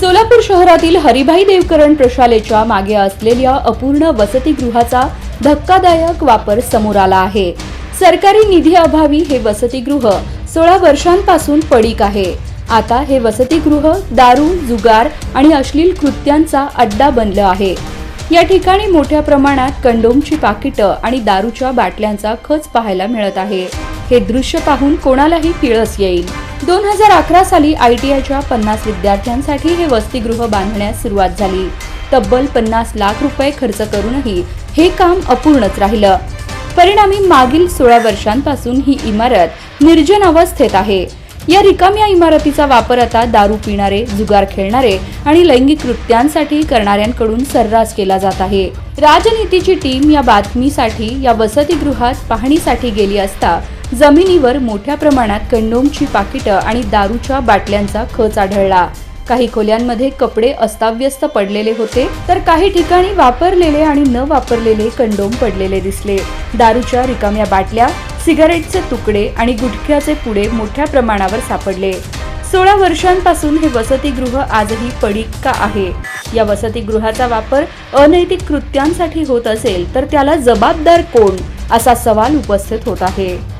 सोलापूर शहरातील हरिभाई देवकरण प्रशालेच्या मागे असलेल्या अपूर्ण वसतिगृहाचा धक्कादायक वापर समोर आला आहे. सरकारी निधी अभावी हे वसतिगृह सोळा वर्षांपासून पडीक आहे. आता हे वसतिगृह दारू जुगार आणि अश्लील कृत्यांचा अड्डा बनलं आहे. या ठिकाणी मोठ्या प्रमाणात कंडोमची पाकिटं आणि दारूच्या बाटल्यांचा खच पाहायला मिळत आहे. हे दृश्य पाहून कोणालाही किळस येईल. दोन हजार अकरा साली आय टी आयच्या पन्नास विद्यार्थ्यांसाठी हे वसतिगृह बांधण्यास सुरुवात झाली. तब्बल पन्नास लाख रुपये खर्च करूनही हे काम अपूर्णच राहिलं. परिणामी मागील सोळा वर्षांपासून ही इमारत निर्जन अवस्थेत आहे. या रिकाम्या इमारतीचा वापर आता दारू पिणारे जुगार खेळणारे आणि लैंगिक कृत्यांसाठी करणाऱ्यांकडून सर्रास केला जात आहे. राजनीतीची टीम या बातमीसाठी या वसतिगृहात पाहणीसाठी गेली असता जमिनीवर मोठ्या प्रमाणात कंडोमची पाकिटं आणि दारूच्या बाटल्यांचा खच आढळला. काही खोल्यांमध्ये कपडे अस्ताव्यस्त पडलेले होते तर काही ठिकाणी वापरलेले आणि न वापरलेले कंडोम पडलेले दिसले. दारूच्या रिकाम्या बाटल्या सिगारेटचे तुकडे आणि गुटख्याचे पुडे मोठ्या प्रमाणावर सापडले. सोळा वर्षांपासून हे वसतिगृह आजही पडीक का आहे. या वसतिगृहाचा वापर अनैतिक कृत्यांसाठी होत असेल तर त्याला जबाबदार कोण? असा सवाल उपस्थित होत आहे.